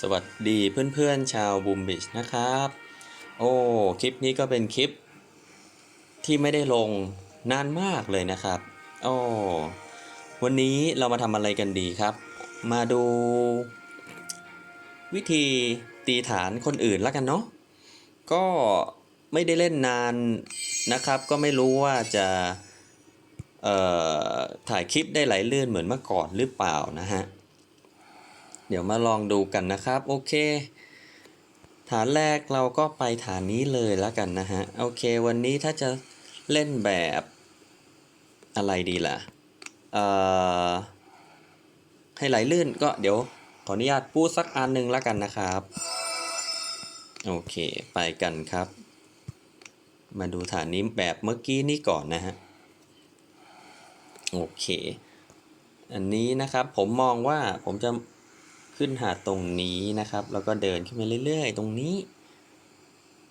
สวัสดีเพื่อนๆชาวบูมบิชนะครับ โอ้คลิปนี้ก็เป็นคลิป ที่ไม่ได้ลงนานมากเลยนะครับ โอ้วันนี้เรามาทำอะไรกันดีครับ มาดู วิธีตีฐานคนอื่นแล้วกันเนาะก็ไม่ได้เล่นนานนะครับ ก็ไม่รู้ว่าจะเอ่อถ่ายคลิปได้ไหลลื่นเหมือนเมื่อก่อนหรือเปล่านะฮะ เดี๋ยวมาลองดูกันนะครับ โอเค ฐานแรกเราก็ไปฐานนี้เลยแล้วกันนะฮะ โอเค วันนี้ถ้าจะเล่นแบบอะไรดีล่ะ เอ่อ ให้ไหลลื่นก็เดี๋ยวขออนุญาตพูดสักอันหนึ่งแล้วกันนะครับ โอเคไปกันครับ มาดูฐานนี้แบบเมื่อกี้นี้ก่อนนะฮะ โอเค อันนี้นะครับผมมองว่าผมจะ ขึ้นหาดตรงนี้นะครับ แล้วก็เดินขึ้นมาเรื่อย ๆ ตรงนี้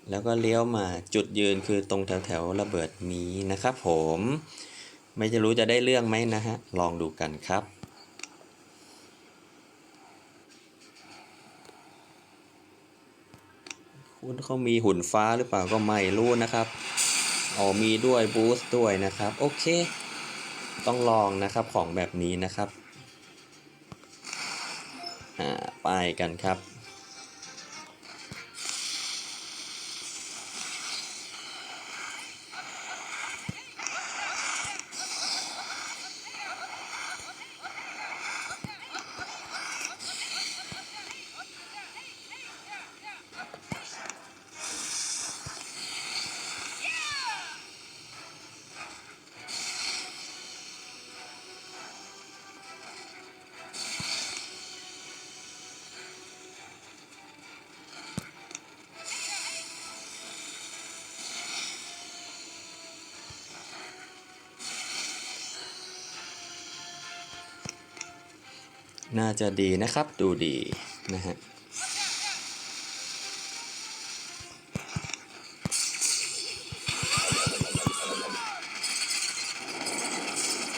แล้วก็เลี้ยวมาจุดยืนคือตรงแถวๆระเบิดนี้นะครับผมไม่จะรู้จะได้เรื่องไหมนะฮะ ลองดูกันครับ คุณเขามีหุ่นฟ้าหรือเปล่าก็ไม่รู้นะครับอ๋อมีด้วยบูสต์ด้วยนะครับ โอเค ต้องลองนะครับของแบบนี้นะครับ อ่าไปกันครับ น่าจะดีนะครับ ดูดีนะฮะ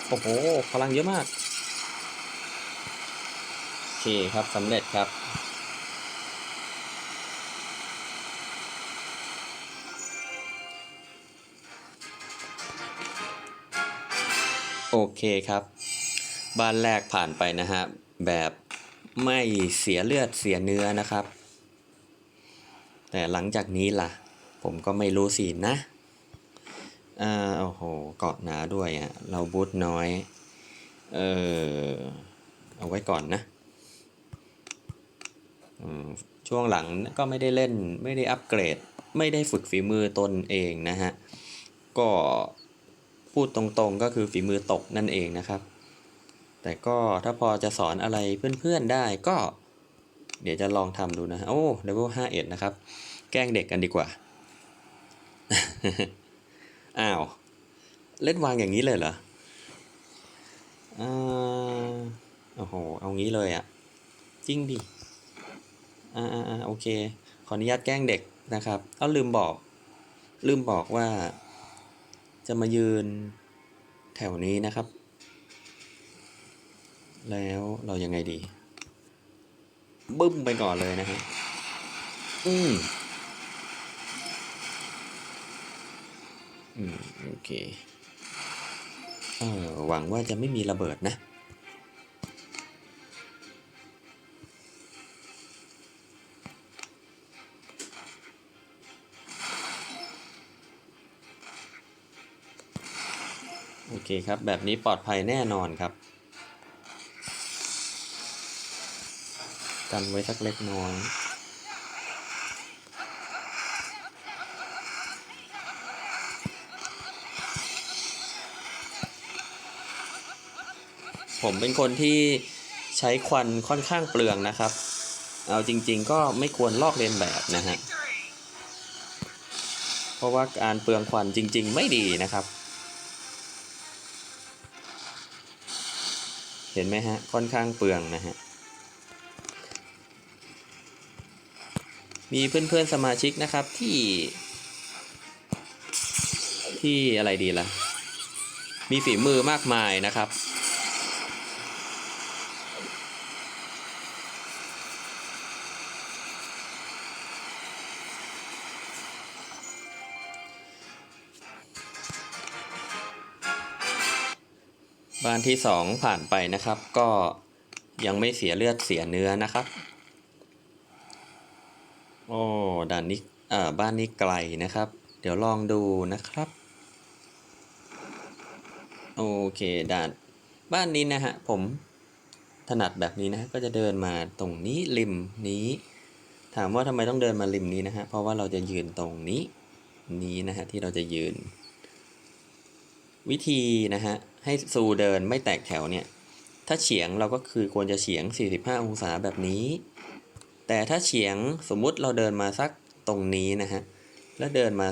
โอ้โห พลังเยอะมาก โอเคครับสำเร็จครับ โอเคครับ บ้านแรกผ่านไปนะฮะ แบบไม่เสียเลือดเสียเนื้อนะครับ แต่หลังจากนี้ล่ะ ผมก็ไม่รู้สินะอ่าโอ้โห เกาะหนาด้วยอะ เราบูทน้อย เออเอาไว้ก่อนนะ ช่วงหลังก็ไม่ได้เล่น ไม่ได้อัปเกรด ไม่ได้ฝึกฝีมือตนเองนะฮะ ก็พูดตรงๆก็คือฝีมือตกนั่นเองนะครับ แต่ก็ถ้าพอจะสอนอะไรเพื่อนๆได้ก็ เดี๋ยวจะลองทำดูนะ โอ้เลเวลห้าเอ็ดนะครับ แกล้งเด็กกันดีกว่า อ้าว เล่นวางอย่างนี้เลยเหรออ่าโอ้โห เอางี้เลยอะ่ะ จริงดิ อ่าอ่าโอเค ขออนุญาตแกล้งเด็กนะครับ เอาลืมบอก ลืมบอกว่า จะมายืนแถวนี้นะครับ แล้วเรายังไงดี บึ้มไปก่อนเลยนะฮะ อืมอืม โอเค เออหวังว่าจะไม่มีระเบิดนะ โอเคครับ แบบนี้ปลอดภัยแน่นอนครับ กันไว้สักเล็กน้อยผมเป็นคนที่ใช้ควันค่อนข้างเปลืองนะครับ เอาจริงๆก็ไม่ควรลอกเลียนแบบนะฮะ เพราะว่าการเปลืองควันจริง ๆ ไม่ดีนะครับ เห็นไหมฮะ ค่อนข้างเปลืองนะฮะ มีเพื่อนๆสมาชิกนะครับที่ ที่อะไรดีละ่ะ มีฝีมือมากมายนะครับ บ้านที่สองผ่านไปนะครับ ก็ยังไม่เสียเลือดเสียเนื้อนะครับ โอ้ด่านนี้อ่าบ้านนี้ไกลนะครับ เดี๋ยวลองดูนะครับโอเคด่านบ้านนี้นะฮะผมถนัดแบบนี้นะฮะก็จะเดินมาตรงนี้ริมนี้ ถามว่าทำไมต้องเดินมาริมนี้นะฮะเพราะว่าเราจะยืนตรงนี้นี้นะฮะที่เราจะยืน วิธีนะฮะให้ซูเดินไม่แตกแถวเนี่ยถ้าเฉียงเราก็คือควรจะเฉียง 45 องศาแบบนี้ แต่ถ้าเฉียงสมมุติเราเดินมาสักตรงนี้นะฮะ แล้วเดินมา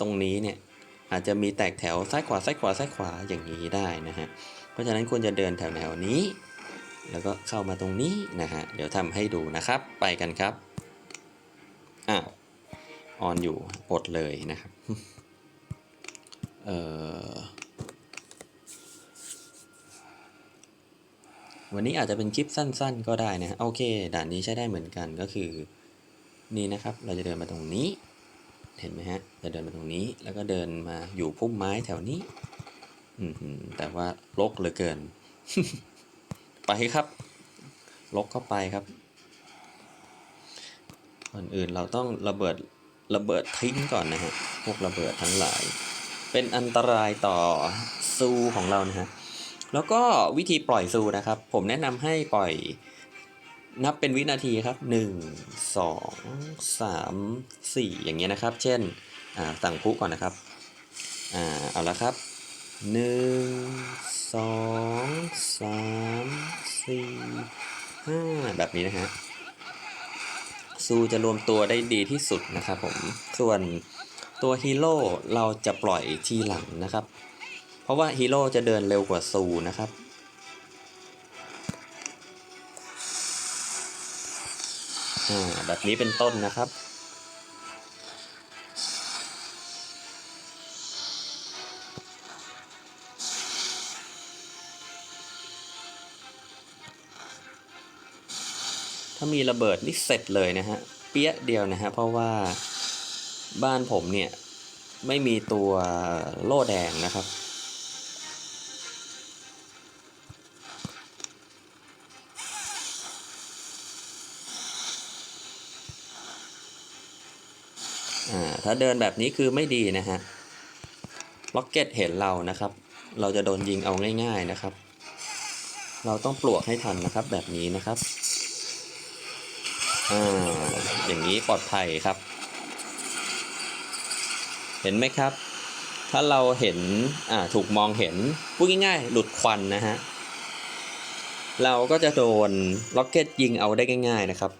ตรงนี้เนี่ยอาจจะมีแตกแถวซ้ายขวาซ้ายขวาซ้ายขวาอย่างนี้ได้นะฮะ เพราะฉะนั้นควรจะเดินแถวแนวนี้ แล้วก็เข้ามาตรงนี้นะฮะ เดี๋ยวทำให้ดูนะครับ ไปกันครับ อ้าว ออนอยู่อดเลยนะครับ เอ่อ วันนี้อาจจะเป็นคลิปสั้น ๆ ก็ได้นะฮะโอเคด่านนี้ใช้ได้เหมือนกันก็คือ นี่นะครับเราจะเดินมาตรงนี้ เห็นไหมฮะจะเดินมาตรงนี้แล้วก็เดินมาอยู่พุ่มไม้แถวนี้อืมแต่ว่ารกเหลือเกิน ไปครับ ลกเข้าไปครับก่อนอื่นเราต้องระเบิดระเบิดทิ้งก่อนนะฮะพวกระเบิดทั้งหลาย เป็นอันตรายต่อซูของเรานะฮะ แล้วก็วิธีปล่อยซูนะครับ ผมแนะนำให้ปล่อยนับเป็นวินาทีครับ 1 2 3 4 อย่างเงี้ยนะครับ เช่นสั่งพุก่อนนะครับอ่าเอาละครับ 1 2 3 4 5 แบบนี้นะฮะซูจะรวมตัวได้ดีที่สุดนะครับผม ส่วนตัวฮีโร่เราจะปล่อยทีหลังนะครับ ราะว่าฮีโร่จะเดินเร็วกว่าซูนะครับอ่าแบบนี้เป็นต้นนะครับ ถ้ามีระเบิดนี่เสร็จเลยนะฮะ เปี้ยเดียวนะฮะ เพราะว่าบ้านผมเนี่ย ไม่มีตัวโล่แดงนะครับ ถ้าเดินแบบนี้คือไม่ดีนะฮะล็อกเก็ตเห็นเรานะครับ เราจะโดนยิงเอาง่าย ๆนะครับ เราต้องปลวกให้ทันนะครับแบบนี้นะครับอ่าอย่างนี้ปลอดภัยครับ เห็นไหมครับ ถ้าเราเห็นอ่าถูกมองเห็นพูดง่ายๆ หลุดควันนะฮะเราก็จะโดนล็อกเก็ตยิงเอาได้ง่าย ๆนะครับ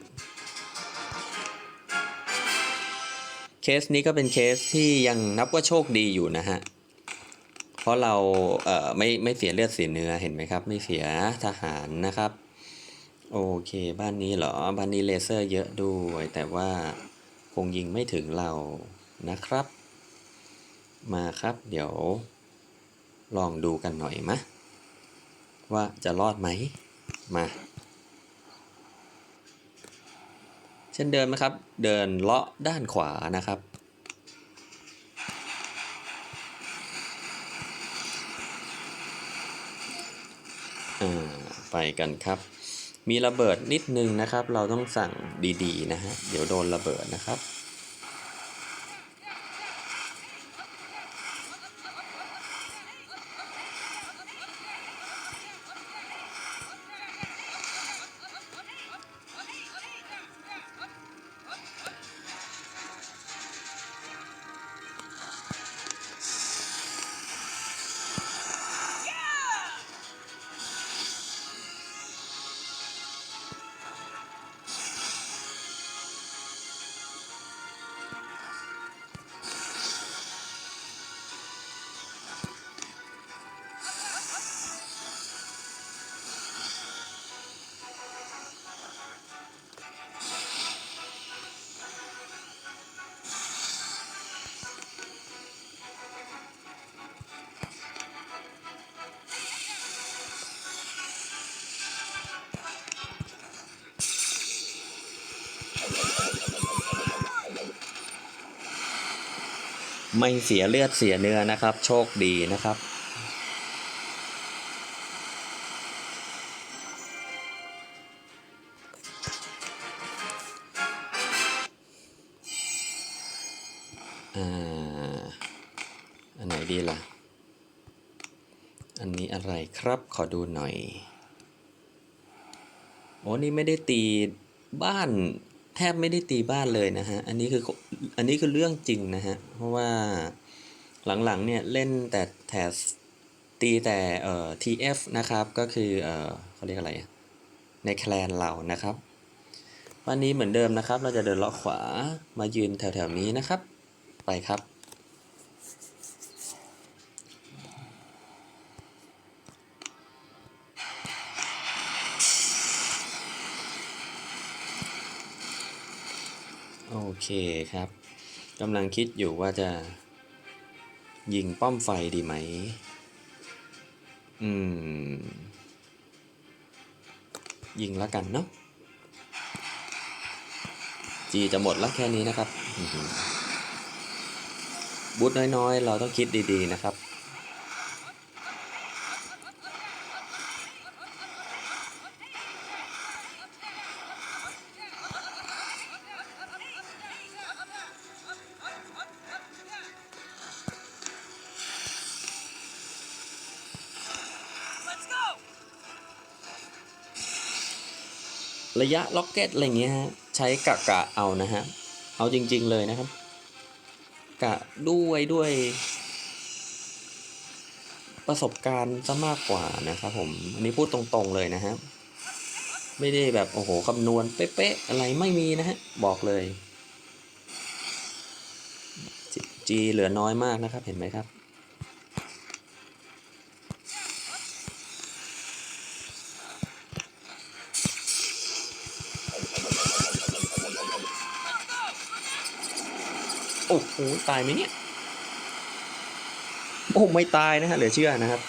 เคสนี้ก็เป็นเคสที่ยังนับว่าโชคดีอยู่นะฮะ เพราะเราเอ่อไม่ไม่เสียเลือดเสียเนื้อเห็นไหมครับ ไม่เสียทหารนะครับ โอเคบ้านนี้เหรอ บ้านนี้เลเซอร์เยอะด้วย แต่ว่าคงยิงไม่ถึงเรานะครับ มาครับ เดี๋ยว ลองดูกันหน่อยมะว่าจะรอดไหมมา เช่นเดิมนะครับ เดินเลาะด้านขวานะครับอ่าไปกันครับ มีระเบิดนิดนึงนะครับ เราต้องสั่งดีๆนะฮะ เดี๋ยวโดนระเบิดนะครับ ไม่เสียเลือดเสียเนื้อนะครับ โชคดีนะครับ อ่า อันไหนดีล่ะ อันนี้อะไรครับขอดูหน่อย โอ้นี่ไม่ได้ตีบ้าน ทบไม่ได้ตีบ้านเลยนะฮะ อันนี้คืออันนี้คือเรื่องจริงนะฮะ เพราะว่าหลังๆเนี่ยเล่นแต่แถบตีแต่เอ่อ TF นะครับ ก็คือเอ่อเขาเรียกอะไร ในแคลนเรานะครับ วันนี้เหมือนเดิมนะครับ เราจะเดินเลาะขวามายืนแถวๆนี้นะครับ ไปครับ เคครับกำลังคิดอยู่ว่าจะ ยิงป้อมไฟดีไหม อืม ยิงแล้วกันเนาะจีจะหมดแล้วแค่นี้นะครับอื้อหือบูทน้อยๆ เราต้องคิดดีๆนะครับ ระยะล็อกเก็ตอะไรเงี้ยฮะใช้กะกะเอานะฮะเอาจริง ๆเลยนะครับ กะด้วยด้วย ประสบการณ์ซะมากกว่านะครับผมอันนี้พูดตรงๆเลยนะฮะไม่ได้แบบโอ้โหคำนวณเป๊ะๆอะไรไม่มีนะฮะบอกเลยจีเหลือน้อยมากนะครับเห็นไหมครับ โอ้โหตายไหมเนี่ย โอ้ไม่ตายนะฮะเหลือเชื่อนะครับ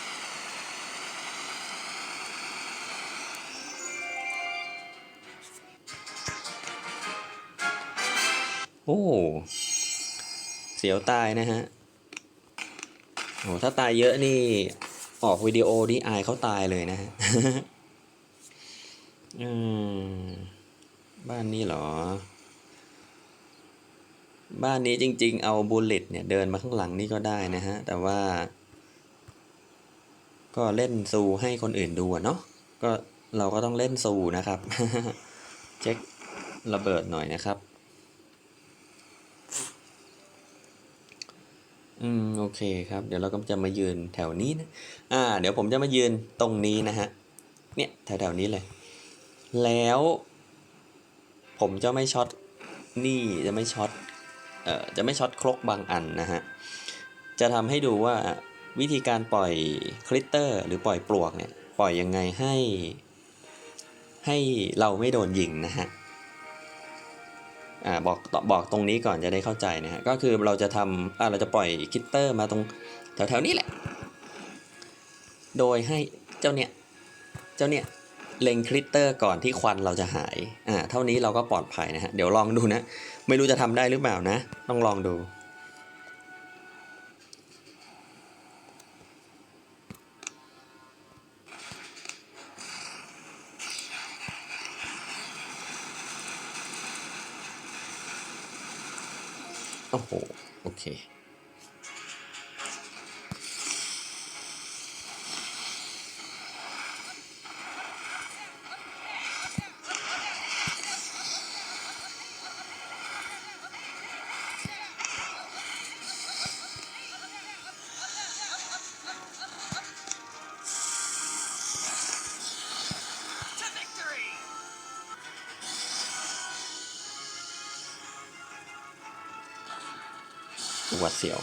โอ้เสียวตายนะฮะโอ้ถ้าตายเยอะนี่ ออกวิดีโอนี่อายเขาตายเลยนะฮะอืมบ้านนี้เหรอ บ้านนี้จริงๆ เอาบูลเลตเนี่ยเดินมาข้างหลังนี่ก็ได้นะฮะ แต่ว่า ก็เล่นซูให้คนอื่นดูเนาะ ก็เราก็ต้องเล่นซูนะครับ เช็คระเบิดหน่อยนะครับ อืมโอเคครับ เดี๋ยวเราก็จะมายืนแถวนี้นะ อ่า เดี๋ยวผมจะมายืนตรงนี้นะฮะ เนี่ยแถวๆนี้เลย แล้ว ผมจะไม่ช็อตนี่จะไม่ช็อต จะไม่ช็อตครกบางอันนะฮะ จะทำให้ดูว่าวิธีการปล่อยคลิตเตอร์หรือปล่อยปลวกเนี่ยปล่อยยังไงให้ ให้เราไม่โดนยิงนะฮะอ่าบอกบอกตรงนี้ก่อนจะได้เข้าใจนะฮะก็คือเราจะทำอ่าเราจะปล่อยคลิตเตอร์มาตรงแถวๆนี้แหละ โดยให้เจ้าเนี่ยเจ้าเนี่ยเล็งคลิตเตอร์ก่อนที่ควันเราจะหายอ่าเท่านี้เราก็ปลอดภัยนะฮะเดี๋ยวลองดูนะ ไม่รู้จะทำได้หรือเปล่านะ ต้องลองดู โอ้โห โอเค สียว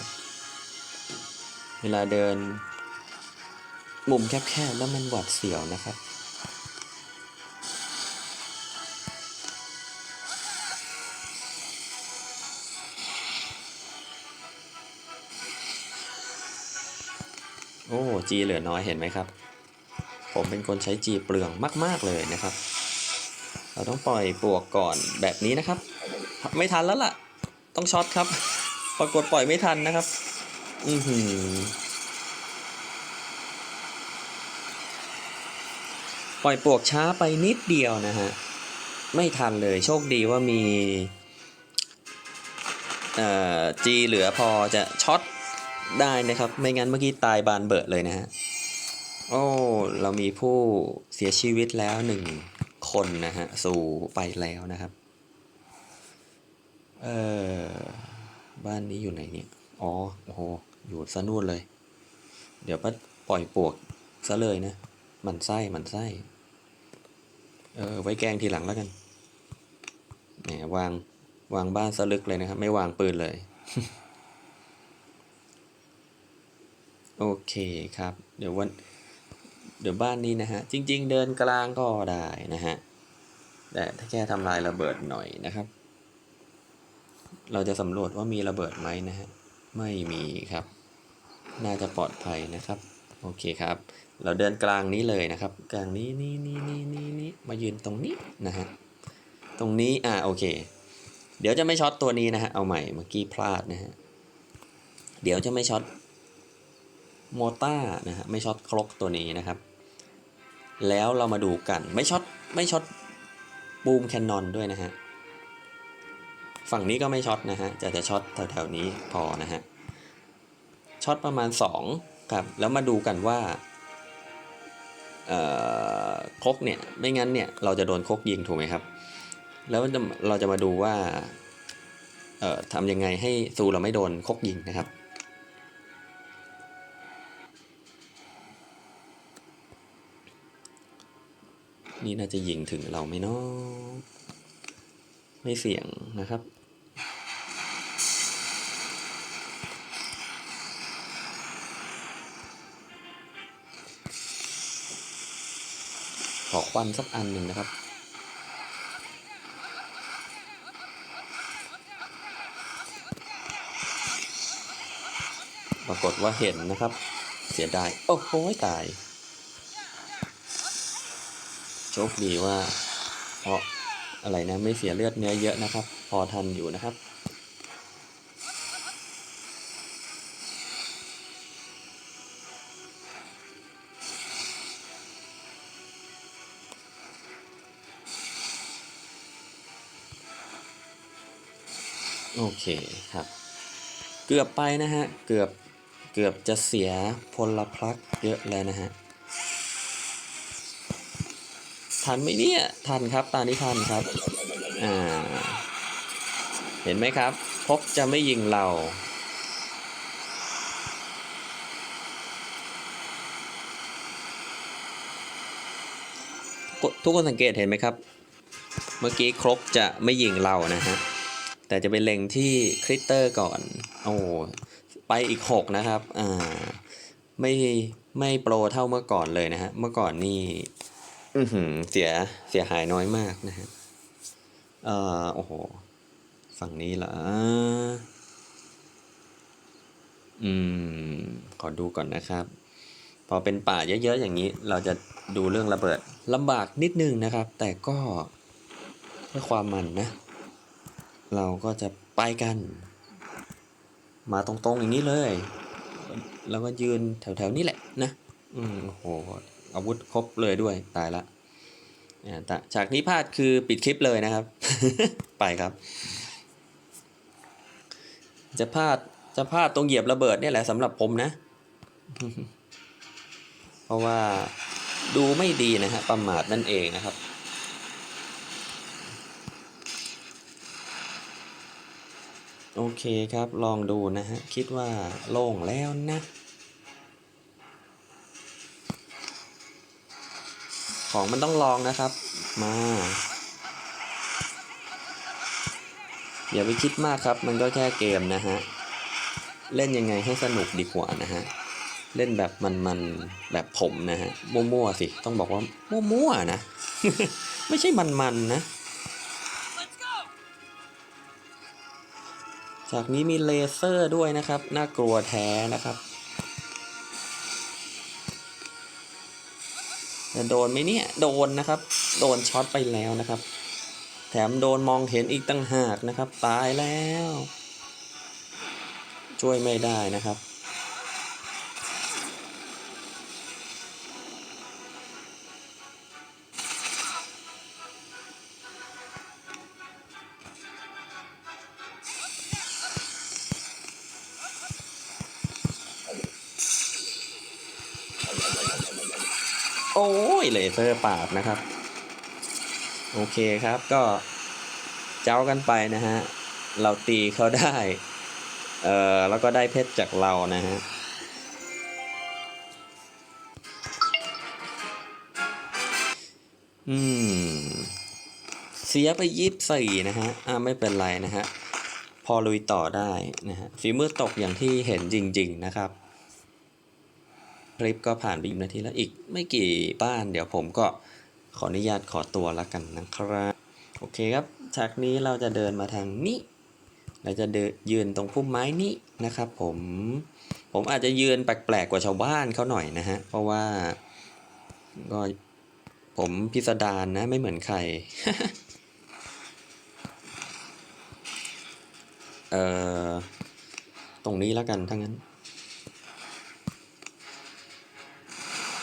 เวลาเดิน มุมแคบๆแล้วมันหวัดเสียวนะครับ โอ้จีเหลือน้อยเห็นไหมครับ ผมเป็นคนใช้จีเปลืองมาก ๆ เลยนะครับ เราต้องปล่อยปลวกก่อนแบบนี้นะครับ ไม่ทันแล้วล่ะ ต้องช็อตครับ ปรากฏปล่อยไม่ทันนะครับ อือหือ ปล่อยปลวกช้าไปนิดเดียวนะฮะ ไม่ทันเลยโชคดีว่ามีเอ่อจีเหลือพอจะช็อตได้นะครับ ไม่งั้นเมื่อกี้ตายบานเบิดเลยนะฮะ โอ้ เรามีผู้เสียชีวิตแล้วหนึ่งคนนะฮะ สู่ไปแล้วนะครับ เออ บ้านนี้อยู่ไหนเนี่ย อ๋อ โอ้โห อยู่ซะนู่นเลย เดี๋ยวป้าปล่อยปวกซะเลยนะ มันไส้มันไส้ เออ ไว้แกล้งทีหลังแล้วกัน แหมวางวางบ้านสลึกเลยนะครับ ไม่วางปืนเลย โอเคครับ เดี๋ยววัน เดี๋ยวบ้านนี้นะฮะ จริง ๆ เดินกลางก็ได้นะฮะ แต่ถ้าแค่ทำลายระเบิดหน่อยนะครับ เราจะสำรวจว่ามีระเบิดไหมนะฮะ ไม่มีครับ น่าจะปลอดภัยนะครับ โอเคครับ เราเดินกลางนี้เลยนะครับ กลางนี้นี่นี่นี่นี่นี่มายืนตรงนี้นะฮะ ตรงนี้ อ่าโอเค เดี๋ยวจะไม่ช็อตตัวนี้นะฮะ เอาใหม่ เมื่อกี้พลาดนะฮะ เดี๋ยวจะไม่ช็อตโมต้านะฮะ ไม่ช็อตครกตัวนี้นะครับ แล้วเรามาดูกัน ไม่ช็อต ไม่ช็อตบูมแคนนอนด้วยนะฮะ ฝั่งนี้ก็ไม่ช็อตนะฮะจะจะช็อตแถวๆนี้พอนะฮะช็อตประมาณ2ครับแล้วมาดูกันว่าคกเนี่ยไม่งั้นเนี่ยเราจะโดนคกยิงถูกไหมครับ แล้วเราจะมาดูว่าทำยังไงให้ซูเราไม่โดนคกยิงนะครับนี่น่าจะยิงถึงเราไหมเนาะไม่เสี่ยงนะครับ อควันสักอันหนึ่งนะครับ ปรากฏว่าเห็นนะครับ เสียดาย โอ้โหตาย โชคดีว่า เพราะอะไรนะ ไม่เสียเลือดเนื้อเยอะนะครับ พอทันอยู่นะครับ โอเคครับ เกือบไปนะฮะ เกือบ เกือบจะเสียพลพลักเยอะแล้วนะฮะ ทันไหมเนี่ย ทันครับ ตานี้ทันครับ อ่า เห็นไหมครับ พบจะไม่ยิงเราทุกคนสังเกตเห็นไหมครับ เมื่อกี้ครกจะไม่ยิงเรานะฮะ แต่จะไปเล็งที่คริตเตอร์ก่อน โอ้ไปอีกหกนะครับ อ่า ไม่ไม่โปรเท่าเมื่อก่อนเลยนะฮะ เมื่อก่อนนี่อือหือเสียเสียหายน้อยมากนะฮะเอ่อโอ้โห ฝั่งนี้เหรออืม ขอดูก่อนนะครับ พอเป็นป่าเยอะๆอย่างนี้ เราจะดูเรื่องระเบิดลำบากนิดนึงนะครับ แต่ก็เพื่อความมันนะ เราก็จะไปกัน มาตรงๆอย่างนี้เลย แล้วก็ยืนแถวๆนี้แหละนะ อืมโอ้โหอาวุธครบเลยด้วย ตายละอ่าแต่ฉากนี้พลาดคือปิดคลิปเลยนะครับ ไปครับ จะพลาดจะพลาดตรงเหยียบระเบิดเนี่ยแหละสำหรับผมนะ เพราะว่าดูไม่ดีนะฮะประมาทนั่นเองนะครับ โอเคครับลองดูนะฮะ คิดว่าโล่งแล้วนะ ของมันต้องลองนะครับ มาอย่าไปคิดมากครับ มันก็แค่เกมนะฮะ เล่นยังไงให้สนุกดีกว่านะฮะ เล่นแบบมันๆแบบผมนะฮะ มั่วๆสิ ต้องบอกว่า มั่วๆนะ ไม่ใช่มันๆนะ จากนี้มีเลเซอร์ด้วยนะครับ น่ากลัวแท้นะครับ จะโดนไหมเนี่ย โดนนะครับ โดนช็อตไปแล้วนะครับ แถมโดนมองเห็นอีกตั้งหากนะครับ ตายแล้ว ช่วยไม่ได้นะครับ โอ้ยเลเซอร์ปาดนะครับ โอเคครับก็เจ้ากันไปนะฮะ เราตีเขาได้ เอ่อแล้วก็ได้เพชรจากเรานะฮะอืม เสียไปยี่สิบสี่นะฮะ อ่าไม่เป็นไรนะฮะ พอลุยต่อได้นะฮะฝีมือตกอย่างที่เห็นจริง ๆ นะครับ คลิปก็ผ่านไปอีกนาทีแล้วอีกไม่กี่บ้าน เดี๋ยวผมก็ขออนุญาตขอตัวล้วกันนะครับโอเคครับฉากนี้เราจะเดินมาทางนี้ เราจะเดินยืนตรงพุ่มไม้นี้นะครับผมผมอาจจะยืนแปลกๆกว่าชาวบ้านเขาหน่อยนะฮะเพราะว่าก็ผมพิสดารนะไม่เหมือนใครเอ่อตรงนี้แล้วกันถ้างั้น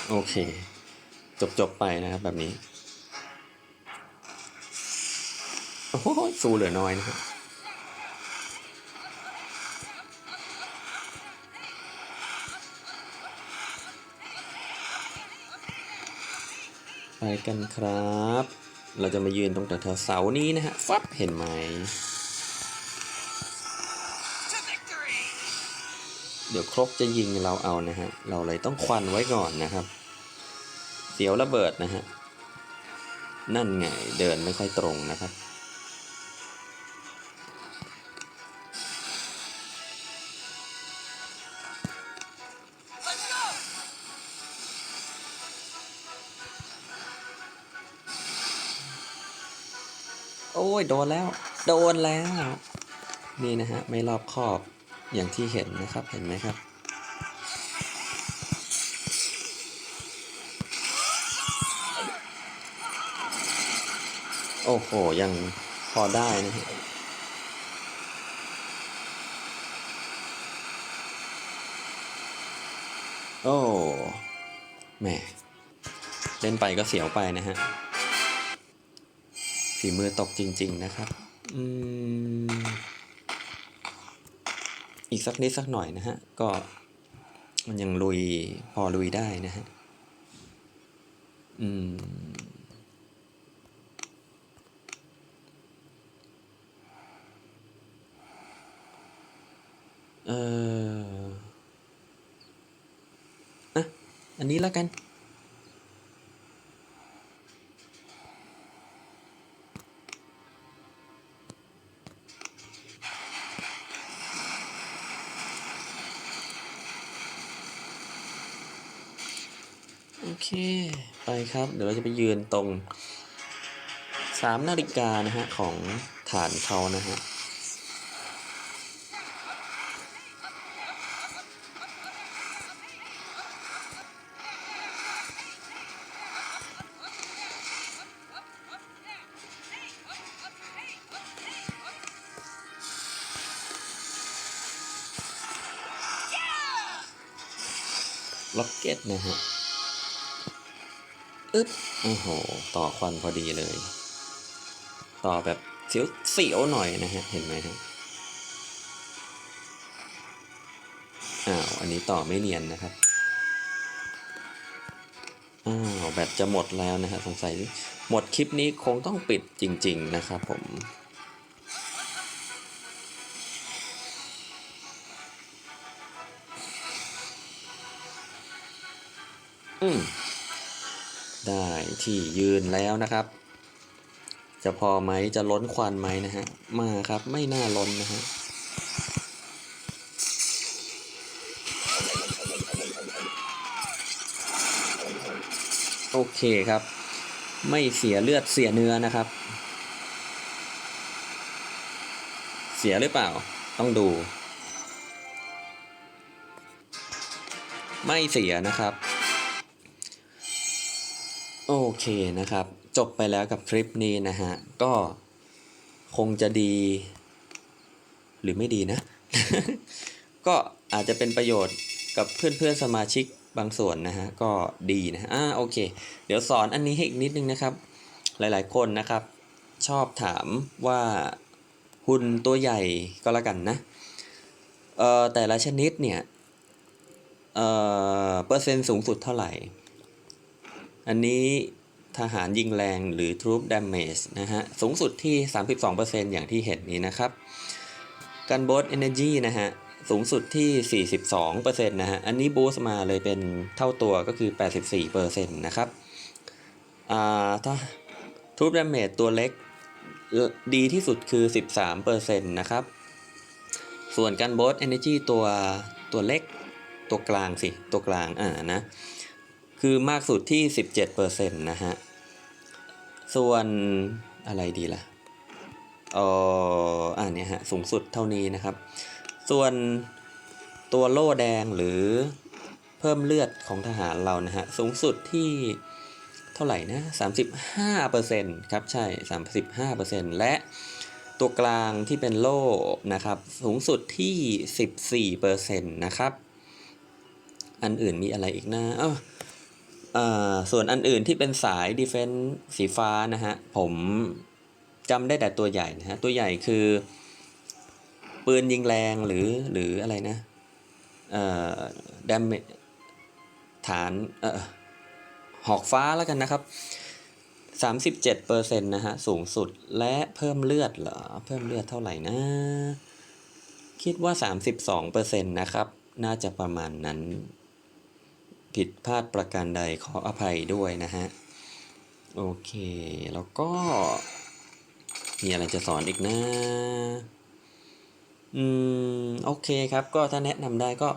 โอเค จบจบไปนะครับแบบนี้ โอ้โหสู้เหลือน้อยนะครับไปกันครับ เราจะมายืนตรงแถวเสานี้นะฮะ ฟับเห็นไหม เดี๋ยวครกจะยิงเราเอานะฮะ เราเลยต้องควันไว้ก่อนนะครับ เสียวระเบิดนะฮะ นั่นไงเดินไม่ค่อยตรงนะครับ โอ้ย โดนแล้ว โดนแล้ว นี่นะฮะ ไม่รอบคอบ อย่างที่เห็นนะครับเห็นไหมครับ โอ้โห ยังพอได้นะฮะโอ้แหม่เล่นไปก็เสียวไปนะฮะฝีมือตกจริง ๆ นะครับ อืม อีกสักนิดสักหน่อยนะฮะ ก็มันยังลุยพอลุยได้นะฮะ อืม เอออะอันนี้แล้วกัน เค ไปครับ เดี๋ยวเราจะไปยืนตรงสามนาฬิกานะฮะ ของฐานเขานะฮะล็อกเก็ตนะฮะ อึ๊บโอ้โห ต่อควันพอดีเลย ต่อแบบเสียวเสียวๆหน่อยนะฮะ เห็นไหมฮะอ้าวอันนี้ต่อไม่เนียนนะครับอ้าวแบตจะหมดแล้วนะฮะสงสัยหมดคลิปนี้คงต้องปิดจริง ๆ นะครับผม ที่ยืนแล้วนะครับ จะพอไหมจะล้นควันไหมนะฮะมาครับไม่น่าล้นนะฮะโอเคครับ ไม่เสียเลือดเสียเนื้อนะครับ เสียหรือเปล่า ต้องดู ไม่เสียนะครับ โอเคนะครับ จบไปแล้วกับคลิปนี้นะฮะ ก็คงจะดี หรือไม่ดีนะ ก็อาจจะเป็นประโยชน์กับเพื่อนๆสมาชิกบางส่วนนะฮะ ก็ดีนะอ่าโอเค เดี๋ยวสอนอันนี้ให้อีกนิดนึงนะครับ หลายๆคนนะครับ ชอบถามว่าหุ่นตัวใหญ่ก็แล้วกันนะเอ่อแต่ละชนิดเนี่ยเอ่อเปอร์เซ็นต์สูงสุดเท่าไหร่ อันนี้ทหารยิงแรงหรือ troop damage นะฮะ สูงสุดที่ 32%อย่างที่เห็นนี้นะครับกันบ o ส energy นะฮะ สูงสุดที่ 42%นะฮะ อันนี้บูสต์มาเลยเป็นเท่าตัวก็คือ 84%นะครับ อ่า ถ้า troop damage ตัวเล็กดีที่สุดคือ 13%นะครับ ส่วนกันบ o ส energy ตัวตัวเล็กตัวกลางสิ ตัวกลาง อ่า นะ คือมากสุดที่ 17%นะฮะ ส่วนอะไรดีล่ะเอออ่าเนี่ยฮะ สูงสุดเท่านี้นะครับ ส่วนตัวโล่แดงหรือเพิ่มเลือดของทหารเรานะฮะ สูงสุดที่เท่าไหร่นะ 35%ครับ ใช่ 35%และตัวกลางที่เป็นโล่นะครับ สูงสุดที่ 14%นะครับ อันอื่นมีอะไรอีกนะเออ ส่วนอันอื่นที่เป็นสาย Defense สีฟ้านะฮะ ผมจำได้แต่ตัวใหญ่นะฮะ ตัวใหญ่คือ ปืนยิงแรงหรือหรืออะไรนะเอ่อดมฐานเอ่อหอกฟ้าแล้วกันนะครับ37%นะฮะ สูงสุดและเพิ่มเลือดเหรอ เพิ่มเลือดเท่าไหร่นะ คิดว่า 32%นะครับ น่าจะประมาณนั้น ผิดพลาดประการใดขออภัยด้วยนะฮะ โอเค แล้วก็ มีอะไรจะสอนอีกนะอืมโอเคครับก็ถ้าแนะนำได้ก็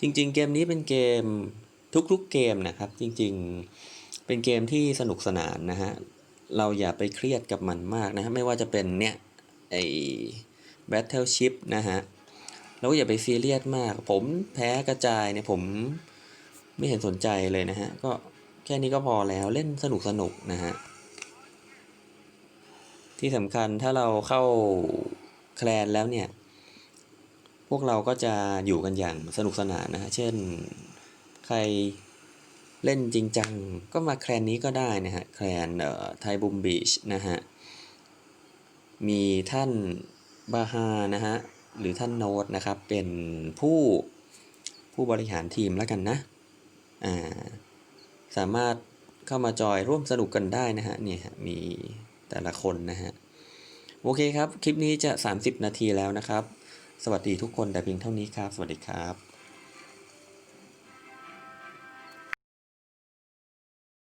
จริง ๆ เกมนี้เป็นเกมทุกๆเกมนะครับ จริงๆเป็นเกมที่สนุกสนานนะฮะ เราอย่าไปเครียดกับมันมากนะฮะ ไม่ว่าจะเป็นเนี่ยไอ้ Battleship นะฮะเราก็อย่าไปซีเรียสมาก ผมแพ้กระจายเนี่ยผม ไม่เห็นสนใจเลยนะฮะ ก็แค่นี้ก็พอแล้วเล่นสนุกสนุกนะฮะ ที่สำคัญถ้าเราเข้าแคลนแล้วเนี่ย พวกเราก็จะอยู่กันอย่างสนุกสนานนะฮะ เช่นใครเล่นจริงจังก็มาแคลนนี้ก็ได้นะฮะ แคลนเอ่อไทบุมบีชนะฮะ มีท่านบาฮานะฮะ หรือท่านโนตนะครับ เป็นผู้ผู้บริหารทีมแล้วกันนะ สามารถเข้ามาจอยร่วมสนุกกันได้นะฮะเนี่ยมีแต่ละคนนะฮะโอเคครับ คลิปนี้จะ 30 นาทีแล้วนะครับ สวัสดีทุกคนแต่เพียงเท่านี้ครับ สวัสดีครับ